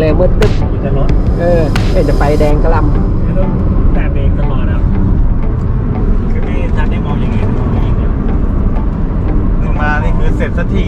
เลยมืดตึ๊บอยู่แต่รถเออเห็นแต่ไฟแดงกระลไม่ต้องแต่เบรกตลอดอะคือไม่ทันได้มองอย่างอื่นมองอย่างอื่นถึงมานี่คือเสร็จสักที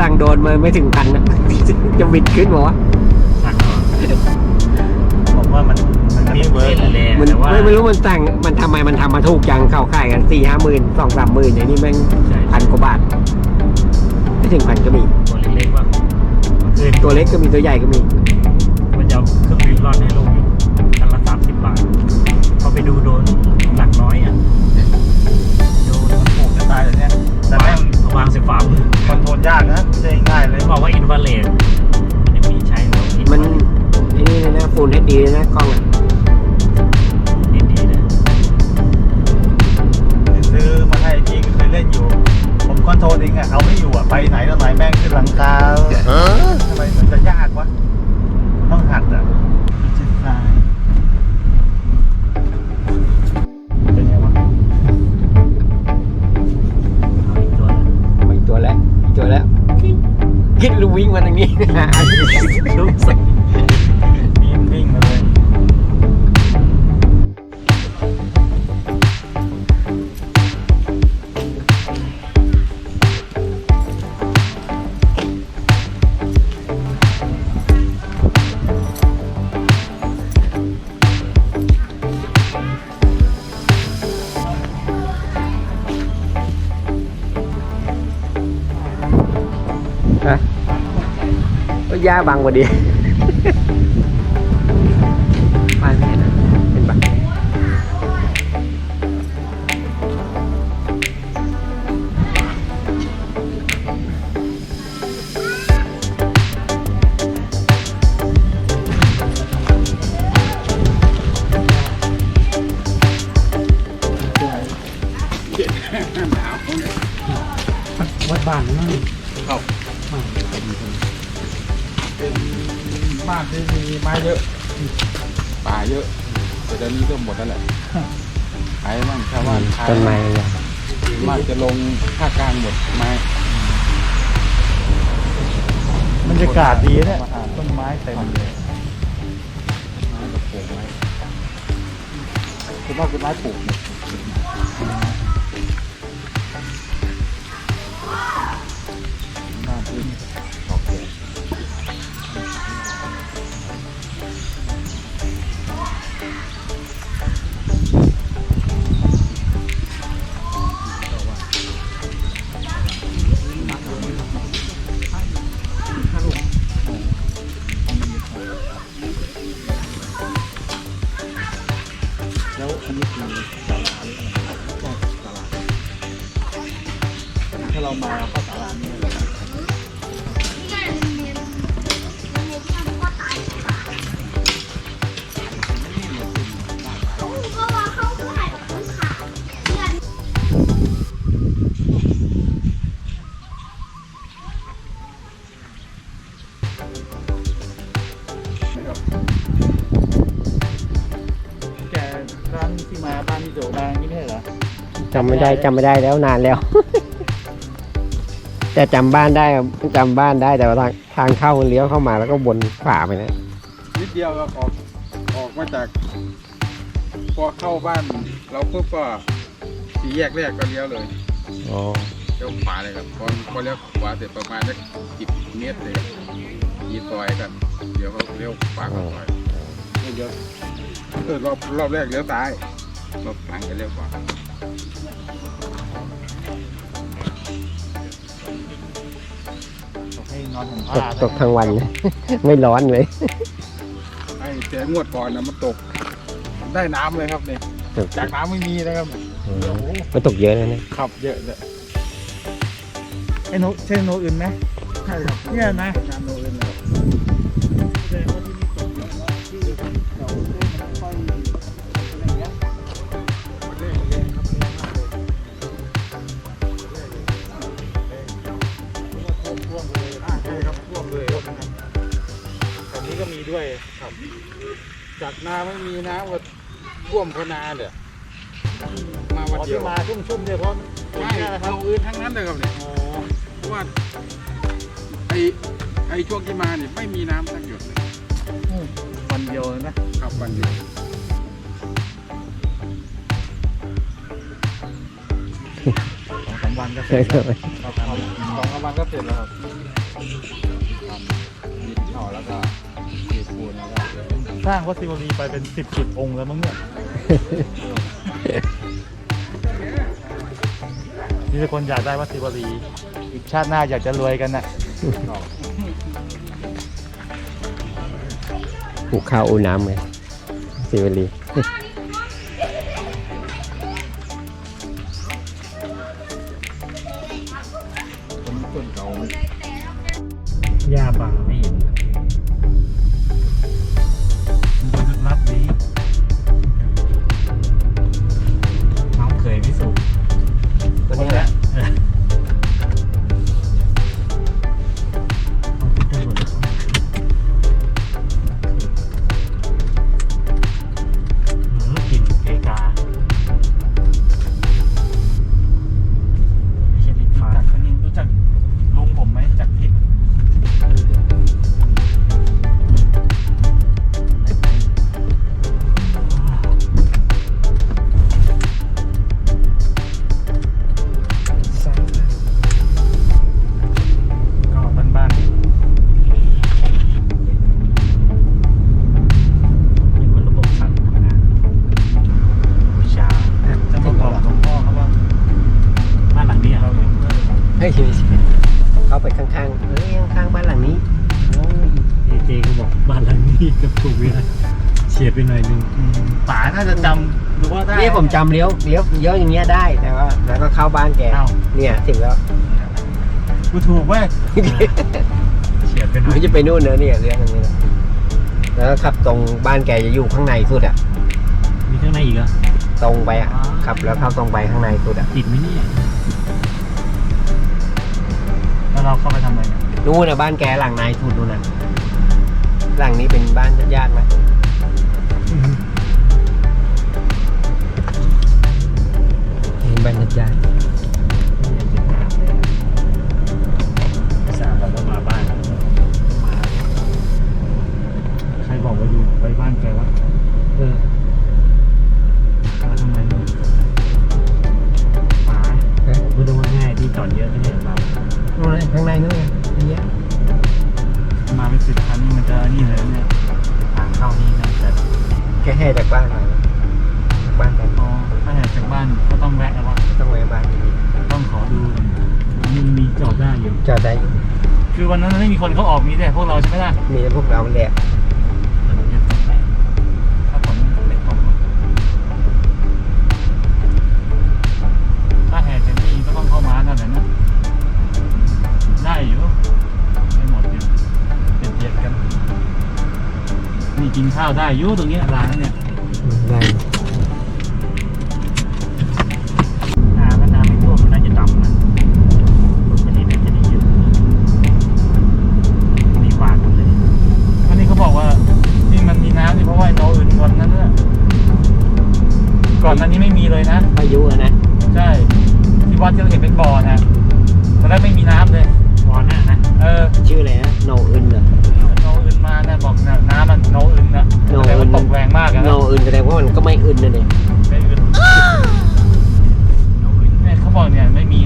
สั่งโดนมาไม่ถึงพันนะ จะบินขึ้นบอกว่าสั่งก่อนผมว่ามันมันไม่เวิร์กเลยมันแต่ว่าไม่ไม่รู้มันสั่งมันทำไมมันทำมาถูกจังเข้าค่ายกันสี่ห้าหมื่นสองสามหมื่นอย่างนี้แม่งใช่พันกว่าบาทไม่ถึงพันก็มี ตัวเล็กๆว่าคือตัวเล็กก็มีตัวใหญ่ก็มี มันจะเอาเครื่องบินร่อนให้ลง ก็ย่าบั อะป่าเยอะแต่เดี๋ยวนี้ก็หมดแล้วแหละขายบ้างชาวบ้านขายต้นไม้เลยมากจะลงภาคกลางหมดไม้บรรยากาศดีเนี่ยต้นไม้เต็มเลยไม้กับปลูกไว้คือว่าเป็นไม้ปลูกหมดหน้าที่ข ที่มาบ้านพี่โจมานี่ไม่ใช่เหรอจำไม่ได้จำไม่ได้แล้วนานแล้ว แต่จำบ้านได้อะจำบ้านได้แต่ว่าทางทางเข้าเลี้ยวเข้ามาแล้วก็วนขวาไปนะนิดเดียวเราออกออกมาจาก พอเข้าบ้านเราปุ๊บก็สี่แยกแรกก็เลี้ยวเลยอ๋อเลี้ยวขวาเลยครับพอพอเลี้ยวขวาเสร็จประมาณสักสิบเมตรเลยยีซอยกันเดี๋ยวเขาเลี้ยวขวาเข้าซอยไม่เลี้ยวเออรอบรอบแรกเลี้ยวซ้าย ลบล้างกันเรียบร้อยให้นอนห่มตผ้ากตกทั้งวันเลย ไม่ร้อนเลยไอ้แต่งวดก่อนนะมันตก ได้น้ำเลยครับเนี่ยจากน้ำไม่มีนะครับมันตกเยอะนะเนี่ยขับเยอะเลยไอ้โนใช่โนอื่นไหมใช่ครับเนี่ยนะน้ำโนอื่นเลย นาไม่มีน้ำก็ท่วมพนาเลยมาพวันอเดียที่วมาชุ่มๆเนี่ยเพราะฝนใช่เนี่ยนะครัเราบอื่นทั้งนั้นเลยครับเนี่ยโอ้เพราะว่าไอ้ไอ้ช่วงที่มาเนี่ยไม่มีน้ำสักหยดเลยวันเดียวเลยนะครับวันเดียวสองสามวันก็เสใช่ร็จครัแล้วบครับสองสามวันก็เสร็จแล้วครับทำดินหน่อแล้วก็เทปูนแล้วก็ สร้างวัดศิวลีไปเป็นสิบสิบองค์แล้วมั้งเนี่ย มีแต่คนอยากได้วัดศิวลีอีกชาติหน้าอยากจะรวยกันน่ะ ปลูกข้าวอูน้ำเลยสิวลีต้น เฮ้ยเข้าไปข้างๆเฮ้ยข้างๆบ้านหลังนี้เอเจก็บอกบ้านหลังนี้กับถูกเวลาเฉียดไปหน่อยนึงอืมป๋าน่าจะจำหรือว่าได้นี่ผมจำเลี้ยวเลี้ยวเลี้ยวอย่างเงี้ยได้แต่ว่าแล้วก็เข้าบ้านแกเอ้าเนี่ยถึงแล้วกูถูกเว้ยเฉียดไปหน่อยมันจะไปนู่นเนอะเนี่ยเลี้ยวอย่างนี้นะแล้วก็ขับตรงบ้านแกจะอยู่ข้างในสุดอะมีข้างในอีกเหรอตรงไปอะอ๋อขับแล้วเข้าตรงไปข้างในสุดอะติดไหมเนี่ย เราเข้าไปทำอะไรเนี่ยนู่นนะบ้านแกหลังในสุดนู่นนะหลังนี้เป็นบ้านญาติๆไหมบ้านญาติสามเราก็มาบ้านใครบอกว่าอยู่ไปบ้านแกวะๆเออ นู่นเลยข้างในนู่นไงเยอะมาเป็นสิบคันนี่มันจะนี่เลยเนี่ยทางเข้านี่น่าจะแค่ให้จากบ้านหน่อยจากบ้านแกอ๋อถ้าอยากจากบ้านก็ต้องแวะแล้ววะต้องไว้บ้านดีต้องขอดูมันมีจอดได้อยู่ๆจอดได้อยู่คือวันนั้นไม่มีคนเขาออกมีแต่พวกเราใช่ไหมล่ะมีแต่พวกเราแหละ กินข้าวได้อยู่ตรงเนี้ยร้านเนี่ยได้ แสดงอื่ว่านตกแรงมากอะโนนะอึนแสดงว่ามันก็ไม่อึนนะเนี่ยไม่อื่นโนอื่นเนี่ยเขาบอกเนี่ยไม่มี